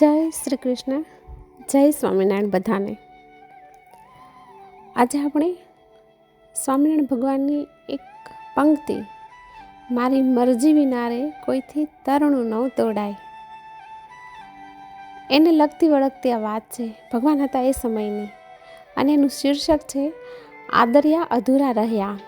જય શ્રી કૃષ્ણ. જય સ્વામિનારાયણ બધાને. આજે આપણે સ્વામિનારાયણ ભગવાનની એક પંક્તિ, મારી મરજી વિનારે કોઈથી તરણું ન તોડાય. એને લગતી વળગતી આ વાત છે, ભગવાન હતા એ સમયની. અને એનું શીર્ષક છે, આદર્યા અધૂરા રહ્યા.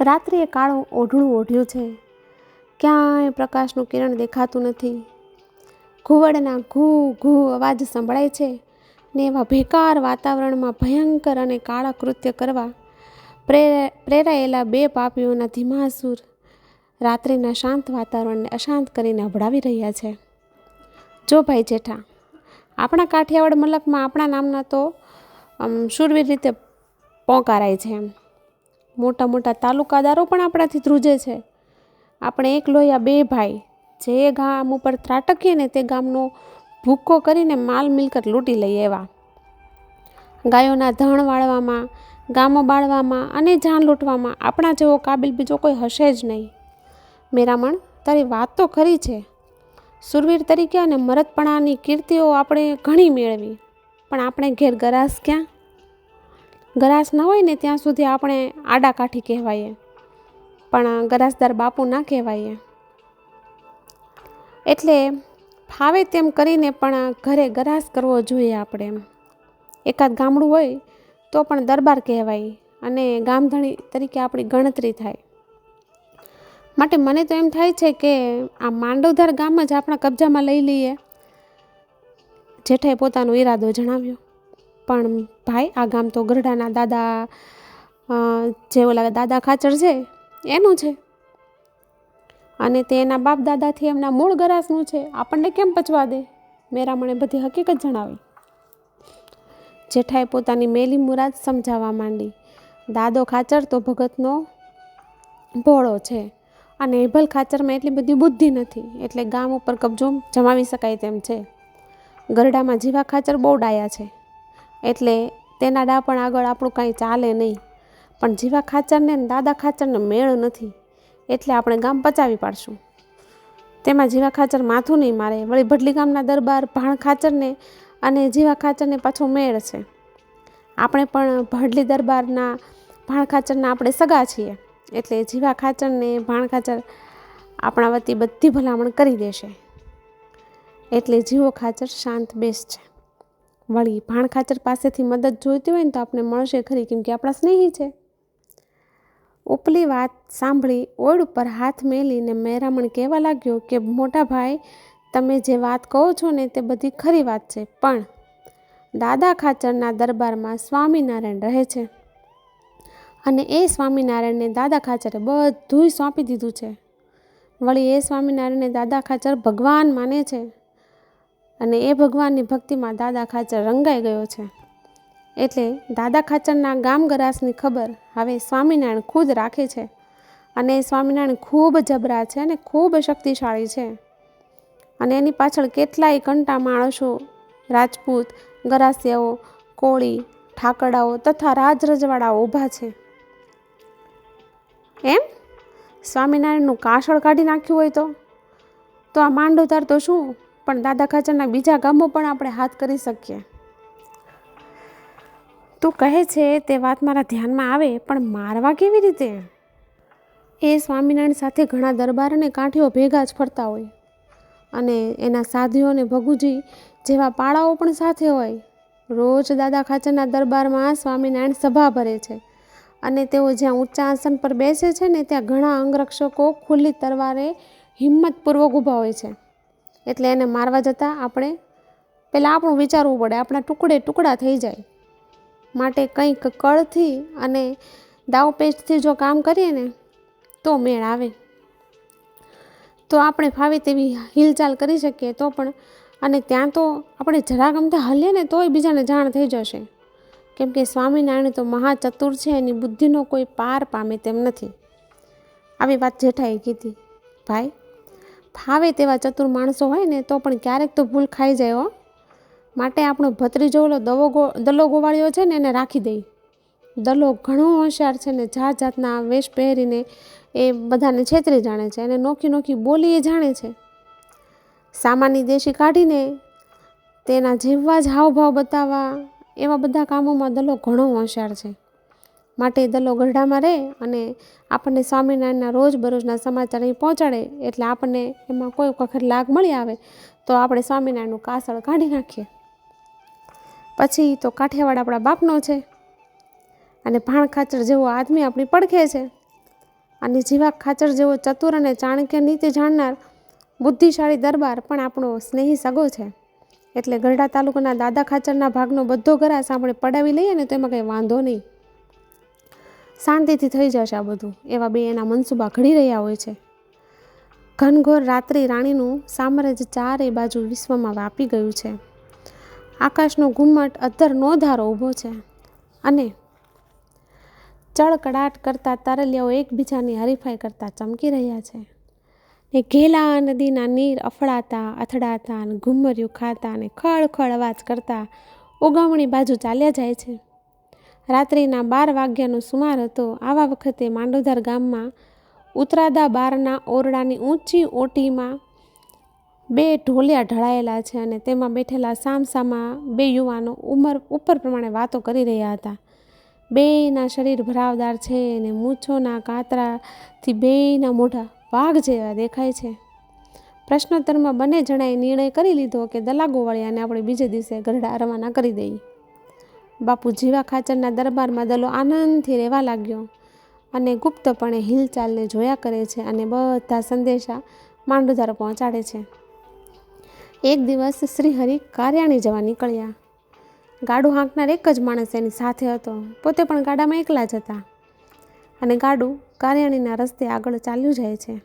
રાત્રિએ કાળું ઓઢણું ઓઢ્યું છે ક્યાંય પ્રકાશનું કિરણ દેખાતું નથી. ઘુવડના ઘૂ ઘૂ અવાજ સંભળાય છે ને એવા ભેકાર વાતાવરણમાં ભયંકર અને કાળા કૃત્ય કરવા પ્રેરાયેલા બે પાપીઓના ધીમા સુર રાત્રિના શાંત વાતાવરણને અશાંત કરીને અભડાવી રહ્યા છે. જો ભાઈ જેઠા, આપણા કાઠિયાવાડ મલકમાં આપણા નામના તો શૂરવીર રીતે પોંકારાય છે એમ. મોટા મોટા તાલુકાદારો પણ આપણાથી ધ્રુજે છે. આપણે એક લોહિયા બે ભાઈ જે ગામ ઉપર ત્રાટકીએ ને તે ગામનો ભૂક્કો કરીને માલ મિલકત લૂંટી લઈએ એવા ગાયોના ધણ વાળવામાં, ગામો બાળવામાં અને જાન લૂંટવામાં આપણા જેવો કાબિલ બીજો કોઈ હશે જ નહીં. મેરામણ, તારી વાત તો ખરી છે. સુરવીર તરીકે અને મરદપણાની કીર્તિઓ આપણે ઘણી મેળવી. પણ આપણે ઘેર ગરાસ ક્યાં? ગરાસ ન હોય ને ત્યાં સુધી આપણે આડા કાઠી કહેવાઈએ. પણ ગરાસદાર બાપુ ના કહેવાય એટલે ફાવે તેમ કરીને પણ ઘરે ગરાસ કરવો જોઈએ આપણે એમ. એકાદ ગામડું હોય તો પણ દરબાર કહેવાય અને ગામધણી તરીકે આપણી ગણતરી થાય. માટે મને તો એમ થાય છે કે, આ માંડવધાર ગામ જ આપણા કબજામાં લઈ લઈએ. જેઠાએ પોતાનો ઈરાદો જણાવ્યો. પણ ભાઈ, આ ગામ તો ગરડાના દાદા જે ઓલા દાદા ખાચર છે. એનું છે. અને તે એના બાપ દાદાથી એમના મૂળ ગરાસનું છે. આપણને કેમ પચવા દે? મેરામણે બધી હકીકત જણાવી. જેઠાએ પોતાની મેલી મુરાદ સમજાવવા માંડી. દાદો ખાચર તો ભગતનો ભોળો છે અને એભલ ખાચરમાં એટલી બધી બુદ્ધિ નથી, એટલે ગામ ઉપર કબજો જમાવી શકાય તેમ છે. ગરડામાં જીવા ખાચર બહુ ડાયા છે. એટલે તેના ડા પણ આગળ આપણું કાંઈ ચાલે નહીં. પણ જીવા ખાચરને દાદા ખાચરને મેળ નથી. એટલે આપણે ગામ પચાવી પાડશું. તેમાં જીવા ખાચર માથું નહીં મારે. વળી ભડલી ગામના દરબાર ભાણ ખાચરને અને જીવા ખાચરને પાછો મેળ છે. આપણે પણ ભડલી દરબારના ભાણ ખાચરના આપણે સગા છીએ. એટલે જીવા ખાચરને ભાણ ખાચર આપણા વતી બધી ભલામણ કરી દેશે. એટલે જીવો ખાચર શાંત બેસ છે. વળી ભાણ ખાચર પાસેથી મદદ જોઈતી હોય ને તો આપણે મળશે ખરી, કેમ કે આપણા સ્નેહી છે. ઉપલી વાત સાંભળી ઓળ ઉપર હાથ મેલીને મેરામણ કહેવા લાગ્યો કે, મોટા ભાઈ, તમે જે વાત કહો છો ને, તે બધી ખરી વાત છે, પણ દાદા ખાચરના દરબારમાં સ્વામિનારાયણ રહે છે. અને એ સ્વામિનારાયણને દાદા ખાચરે બધું સોંપી દીધું છે. વળી એ સ્વામિનારાયણને દાદા ખાચર ભગવાન માને છે અને એ ભગવાનની ભક્તિમાં દાદા ખાચર રંગાઈ ગયો છે. એટલે દાદા ખાચરના ગામ ગરાસની ખબર હવે સ્વામિનારાયણ ખુદ રાખે છે. અને સ્વામિનારાયણ ખૂબ જબરા છે અને ખૂબ શક્તિશાળી છે. અને એની પાછળ કેટલાય કંટા માણસો, રાજપૂત, ગરાસિયાઓ, કોળી ઠાકડાઓ તથા રાજરજવાડાઓ ઊભા છે. એમ? સ્વામિનારાયણનું કાસળ કાઢી નાખ્યું હોય તો? તો આ માંડોતાર તો શું? પણ દાદા ખાચરના બીજા ગામો પણ આપણે હાથ કરી શકીએ. તું કહે છે તે વાત મારા ધ્યાનમાં આવે, પણ મારવા કેવી રીતે? એ સ્વામિનારાયણ સાથે ઘણા દરબાર અને કાંઠીઓ ભેગા જ ફરતા હોય. અને એના સાધુઓ અને ભગુજી જેવા પાળાઓ પણ સાથે હોય. રોજ દાદા ખાચરના દરબારમાં સ્વામિનારાયણ સભા ભરે છે. અને તેઓ જ્યાં ઊંચા આસન પર બેસે છે ને ત્યાં ઘણા અંગરક્ષકો ખુલ્લી તરવારે હિંમતપૂર્વક ઊભા હોય છે. એટલે એને મારવા જતાં આપણે પહેલાં આપણું વિચારવું પડે, આપણા ટુકડે ટુકડા થઈ જાય. માટે કંઈક કળથી અને દાવપેચથી જો કામ કરીએ ને, તો મેળ આવે. તો આપણે ફાવે તેવી હિલચાલ કરી શકીએ તો પણ, અને ત્યાં તો આપણે જરા ગમતા હલીએ ને તોય બીજાને જાણ થઈ જશે. કેમ કે સ્વામિનારાયણ તો મહાચતુર છે, એની બુદ્ધિનો કોઈ પાર પામે તેમ નથી. આવી વાત જેઠાએ કીધી. ભાઈ, ફાવે તેવા ચતુર માણસો હોય ને, તો પણ ક્યારેક તો ભૂલ ખાઈ જાય હો. માટે આપણો ભત્રીજો ઓલો દવો દલો ગોવાળ્યો છે ને એને રાખી દઈ. દલો ઘણો હોશિયાર છે ને જાત જાતના વેશ પહેરીને એ બધાને છેતરી જાણે છે અને નોખી નોખી બોલી એ જાણે છે. સામાન્ય દેશી કાઢીને તેના જેવા જ હાવભાવ બતાવવા એવા બધા કામોમાં દલો ઘણો હોશિયાર છે. માટે દલો ગરડામાં રહે અને આપણને સ્વામિનારાયણના રોજબરોજના સમાચાર અહીં પહોંચાડે એટલે આપણને એમાં કોઈ વખત લાગ મળી આવે તો આપણે સ્વામિનારાયણનું કાસળ કાઢી નાખીએ. પછી તો કાઠિયાવાડ આપણા બાપનો છે. અને ભાણ ખાચર જેવો આદમી આપણી પડખે છે. અને જીવા ખાચર જેવો ચતુર અને ચાણક્ય નીતિ જાણનાર બુદ્ધિશાળી દરબાર પણ આપણો સ્નેહી સગો છે. એટલે ગરડા તાલુકાના દાદા ખાચરના ભાગનો બધો ગરાસ આપણે પડાવી લઈએ ને તો એમાં કંઈ વાંધો નહીં. શાંતિથી થઈ જશે આ બધું. એવા બે એના મનસુબા ઘડી રહ્યા હોય છે. ઘનઘોર રાત્રિ રાણીનું સામ્રાજ્ય ચારે બાજુ વિશ્વમાં વ્યાપી ગયું છે. આકાશનો ઘુમ્મટ અધરનો ધારો ઊભો છે અને ચળકડાટ કરતા તરલિયાઓ એકબીજાની હરીફાઈ કરતા ચમકી રહ્યા છે. ને ઘેલા નદીના નીર અફડાતા અથડાતા અને ઘુમર્યું ખાતા અને ખળખળ અવાજ કરતા ઉગવણી બાજુ ચાલ્યા જાય છે. રાત્રિના બાર વાગ્યાનો સુમાર હતો. આવા વખતે માંડોધાર ગામમાં ઉતરાદા બારના ઓરડાની ઊંચી ઓટીમાં બે ઢોલિયા ઢળાયેલા છે અને તેમાં બેઠેલા સામસામા બે યુવાનો ઉંમર ઉપર પ્રમાણે વાતો કરી રહ્યા હતા. બેયના શરીર ભરાવદાર છે અને મૂછોના કાતરાથી બેયના મોઢા વાઘ જેવા દેખાય છે. પ્રશ્નોત્તરમાં બંને જણાએ નિર્ણય કરી લીધો કે દલા અને આપણે બીજે દિવસે ગરડા રવાના કરી દઈએ. બાપુ જીવા ખાચરના દરબારમાં દલો આનંદથી રહેવા લાગ્યો અને ગુપ્તપણે હિલચાલને જોયા કરે છે અને બધા સંદેશા માંડુધાર પહોંચાડે છે. એક દિવસ શ્રીહરિ કાર્યાણી જવા નીકળ્યા. ગાડું હાંકનાર એક જ માણસ એની સાથે હતો, પોતે પણ ગાડામાં એકલા જ હતા. અને ગાડું કાર્યાણીના રસ્તે આગળ ચાલ્યું જાય છે.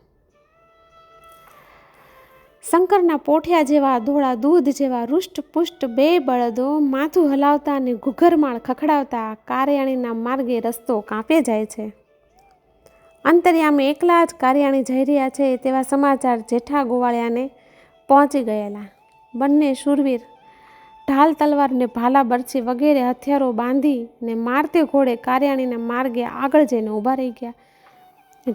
શંકરના પોઠિયા જેવા ધોળા દૂધ જેવા રૂષ્ટપુષ્ટ બે બળદો માથું હલાવતા અને ઘૂઘરમાળ ખખડાવતા કાર્યાણીના માર્ગે રસ્તો કાપે જાય છે. અંતરિયામે એકલા જ કાર્યાણી જઈ રહ્યા છે તેવા સમાચાર જેઠા ગોવાળિયાને પહોંચી ગયેલા. બંને શૂરવીર ઢાલ તલવારને ભાલા બરછી વગેરે હથિયારો બાંધીને મારતે ઘોડે કાર્યાણીના માર્ગે આગળ જઈને ઊભા રહી ગયા.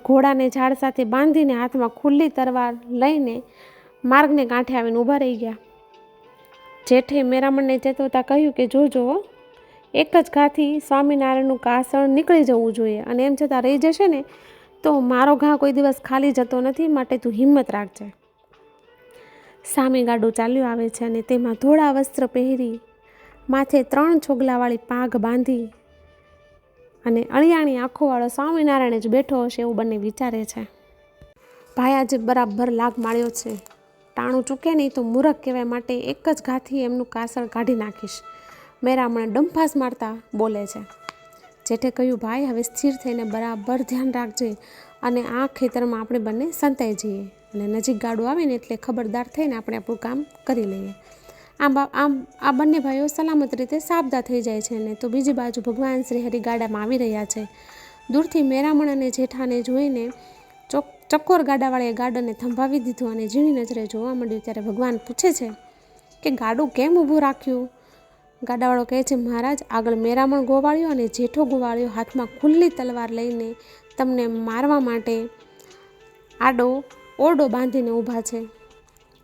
ઘોડાને ઝાડ સાથે બાંધીને હાથમાં ખુલ્લી તલવાર લઈને માર્ગને કાંઠે આવીને ઊભા રહી ગયા. જેઠે મેરામણને ચેતવતા કહ્યું કે જોજો એક જ ઘાથી સ્વામિનારાયણનું કાસળ નીકળી જવું જોઈએ અને એમ છતાં રહી જશે ને, તો મારો ઘા કોઈ દિવસ ખાલી જતો નથી, માટે તું હિંમત રાખજે. સામે ગાડું ચાલ્યું આવે છે અને તેમાં ધોળા વસ્ત્ર પહેરી માથે ત્રણ છોગલાવાળી પાઘ બાંધી અને અળિયાણી આંખોવાળો સ્વામિનારાયણ જ બેઠો હશે એવું બંને વિચારે છે. ભાઈ આજે બરાબર લાગ માળ્યો છે. ટાણું ચૂકે નહીં તો મૂરખ કહેવાય માટે એક જ ઘાથી એમનું કાસળ કાઢી નાખીશ. મેરામણે ડંફાસ મારતા બોલે છે. જેઠે કહ્યું, ભાઈ, હવે સ્થિર થઈને બરાબર ધ્યાન રાખજે અને આ ખેતરમાં આપણે બંને સંતાઈ જઈએ. અને નજીક ગાડું આવે ને એટલે ખબરદાર થઈને આપણે આપણું કામ કરી લઈએ. આમ આમ આ બંને ભાઈઓ સલામત રીતે સાબદા થઈ જાય છે ને તો બીજી બાજુ ભગવાન શ્રી હરિ ગાડામાં આવી રહ્યા છે. દૂરથી મેરામણ અને જેઠાને જોઈને ચોક ચક્કોર ગાડાવાળાએ ગાડાને થંભાવી દીધું અને ઝીણી નજરે જોવા મળ્યું ત્યારે ભગવાન પૂછે છે કે ગાડું કેમ ઊભું રાખ્યું? ગાડાવાળો કહે છે, મહારાજ, આગળ મેરામણ ગોવાળ્યો અને જેઠો ગોવાળ્યો હાથમાં ખુલ્લી તલવાર લઈને તમને મારવા માટે આડો ઓરડો બાંધીને ઊભા છે.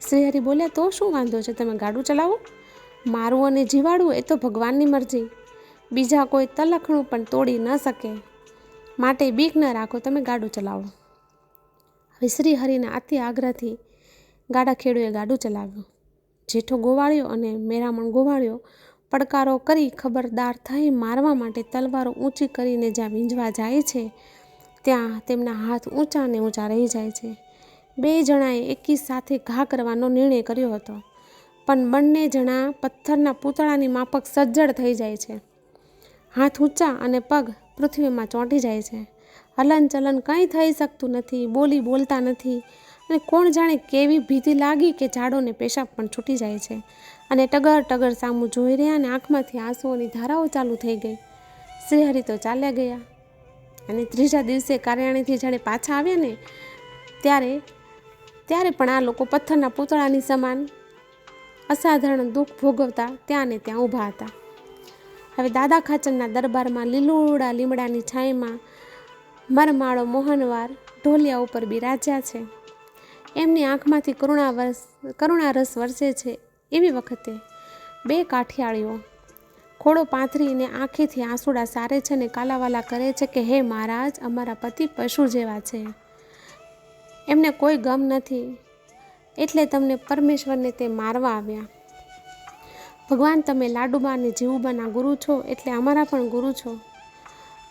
શ્રીહરિ બોલ્યા તો શું વાંધો છે? તમે ગાડું ચલાવો? મારવું અને જીવાડવું એ તો ભગવાનની મરજી. બીજા કોઈ તલખણું પણ તોડી ન શકે. માટે બીક ન રાખો, તમે ગાડું ચલાવો. હવે શ્રીહરિના અતિ આગ્રહથી ગાડા ખેડૂએ ગાડું ચલાવ્યું. જેઠો ગોવાળ્યો અને મેરામણ ગોવાળ્યો પડકારો કરી ખબરદાર થઈ મારવા માટે તલવારો ઊંચી કરીને જ્યાં વીંજવા જાય છે, ત્યાં તેમના હાથ ઊંચા ને ઊંચા રહી જાય છે. બે જણાએ એકી સાથે ઘા કરવાનો નિર્ણય કર્યો હતો. પણ બંને જણા પથ્થરના પૂતળાની માફક સજ્જડ થઈ જાય છે. હાથ ઊંચા અને પગ પૃથ્વીમાં ચોંટી જાય છે. હલન ચલન કંઈ થઈ શકતું નથી, બોલી બોલતા નથી. અને કોણ જાણે કેવી ભીતિ લાગી કે ઝાડોને પેશાબ પણ છૂટી જાય છે. અને ટગર ટગર સામું જોઈ રહ્યા અને આંખમાંથી આંસુઓની ધારાઓ ચાલુ થઈ ગઈ. શ્રીહરિ તો ચાલ્યા ગયા. અને ત્રીજા દિવસે કાર્યાણીથી જાણે પાછા આવ્યા ને, ત્યારે ત્યારે પણ આ લોકો પથ્થરના પૂતળાની સમાન અસાધારણ દુઃખ ભોગવતા ત્યાં ને ત્યાં ઊભા હતા. હવે દાદા ખાચરના દરબારમાં લીલુડા લીમડાની છાંયમાં મરમાળો મોહનવાર ઢોલિયા ઉપર બિરાજ્યા છે. એમની આંખમાંથી કરુણા વરસ, કરુણા રસ વરસે છે એવી વખતે બે કાઠિયાળીઓ ખોડો પાથરીને આંખેથી આંસુડા સારે છે ને કાલાવાલા કરે છે કે, હે મહારાજ, અમારા પતિ પશુ જેવા છે. એમને કોઈ ગમ નથી. એટલે તમને પરમેશ્વરને તે મારવા આવ્યા. ભગવાન, તમે લાડુબા અને જીવુબાના ગુરુ છો, એટલે અમારા પણ ગુરુ છો.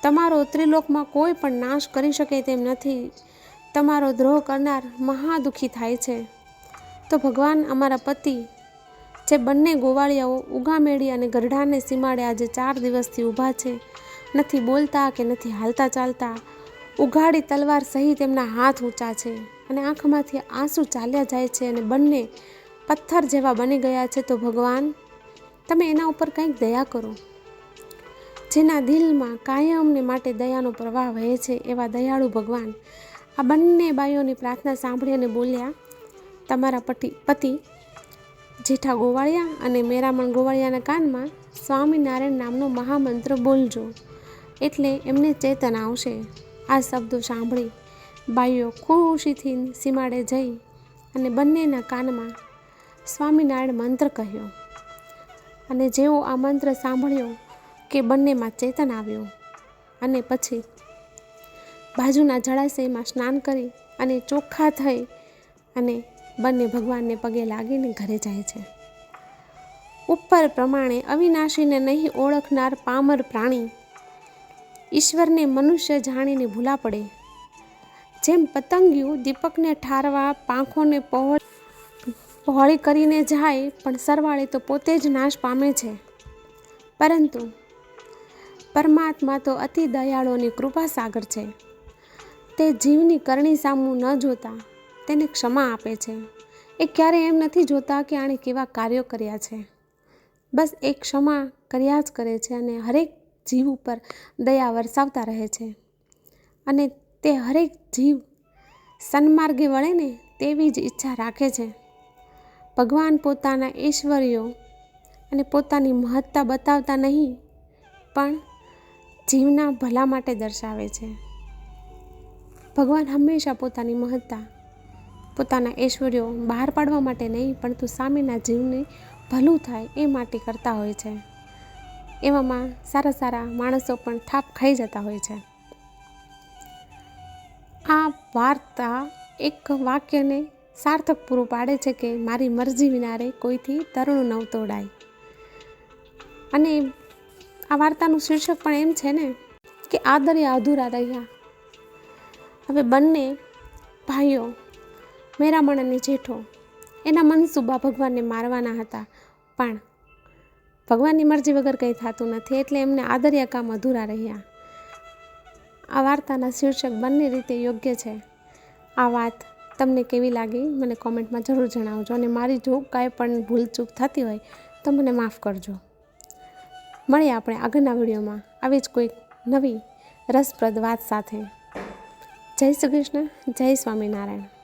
તમારો ત્રિલોકમાં કોઈ પણ નાશ કરી શકે તેમ નથી. તમારો દ્રોહ કરનાર મહાદુખી થાય છે. તો ભગવાન, અમારા પતિ, જે બંને ગોવાળિયાઓ ઉગામેળી અને ગરઢાને સીમાડે આજે ચાર દિવસથી ઊભા છે, નથી બોલતા કે નથી હાલતા ચાલતા ઉઘાડી તલવાર સહિત એમના હાથ ઊંચા છે અને આંખમાંથી આંસુ ચાલ્યા જાય છે અને બંને પથ્થર જેવા બની ગયા છે, તો ભગવાન, તમે એના ઉપર કંઈક દયા કરો. જેના દિલમાં કાયમને માટે દયાનો પ્રવાહ વહે છે, એવા દયાળુ ભગવાન આ બંને બાઈઓની પ્રાર્થના સાંભળી અને બોલ્યા, તમારા પતિ પતિ જેઠા ગોવાળિયા અને મેરામણ ગોવાળિયાના કાનમાં સ્વામિનારાયણ નામનો મહામંત્ર બોલજો. એટલે એમને ચેતન આવશે. આ શબ્દો સાંભળી બાઈઓ ખુશીથી સીમાડે જઈ અને બંનેના કાનમાં સ્વામિનારાયણ મંત્ર કહ્યો. અને જેવો આ મંત્ર સાંભળ્યો કે બંનેમાં ચેતન આવ્યું અને પછી બાજુના જળાશયમાં સ્નાન કરી અને ચોખ્ખા થઈ અને બંને ભગવાનને પગે લાગીને ઘરે જાય છે. ઉપર પ્રમાણે અવિનાશીને નહીં ઓળખનાર પામર પ્રાણી ઈશ્વરને મનુષ્ય જાણીને ભૂલા પડે. જેમ પતંગિયું દીપકને ઠારવા, પાંખોને પહોળ, પહોળી કરીને જાય, પણ સરવાળે તો પોતે જ નાશ પામે છે. પરંતુ પરમાત્મા તો અતિ દયાળોની કૃપા સાગર છે. તે જીવની કરણી સામું ન જોતા, તેને ક્ષમા આપે છે. એ ક્યારેય એમ નથી જોતા કે આણે કેવા કાર્યો કર્યા છે. બસ એ ક્ષમા કર્યા જ કરે છે અને હરેક જીવ ઉપર દયા વરસાવતા રહે છે. અને તે હરેક જીવ સન્માર્ગે વળે ને તેવી જ ઈચ્છા રાખે છે. ભગવાન પોતાના ઐશ્વર્યો અને પોતાની મહત્તા બતાવતા નહીં, પણ જીવના ભલા માટે દર્શાવે છે. ભગવાન હંમેશા પોતાની મહત્તા, પોતાના ઐશ્વર્યો બહાર પાડવા માટે નહીં, પરંતુ સામેના જીવને ભલું થાય એ માટે કરતા હોય છે. એવામાં સારા સારા માણસો પણ થાપ ખાઈ જતા હોય છે. આ વાર્તા એક વાક્યને સાર્થક પૂરું પાડે છે કે મારી મરજી વિનારે કોઈથી તરુણ નવ તોડાય. અને આ વાર્તાનું શીર્ષક પણ એમ છે ને કે આદર્ય અધૂરા રહ્યા. હવે બંને ભાઈઓ મેરામણ અને જેઠો, એના મનસુબા ભગવાનને મારવાના હતા. પણ ભગવાનની મરજી વગર કંઈ થતું નથી, એટલે એમને આદર્ય કામ અધૂરા રહ્યા. આ વાર્તાના શીર્ષક બંને રીતે યોગ્ય છે. આ વાત તમને કેવી લાગી, મને કોમેન્ટમાં જરૂર જણાવજો અને મારી જો કાંઈ પણ ભૂલચૂક થતી હોય, તો મને માફ કરજો. મળીએ આપણે આગળના વિડીયોમાં. આવી જ કોઈક નવી રસપ્રદ વાત સાથે. જય શ્રી કૃષ્ણ, જય સ્વામિનારાયણ.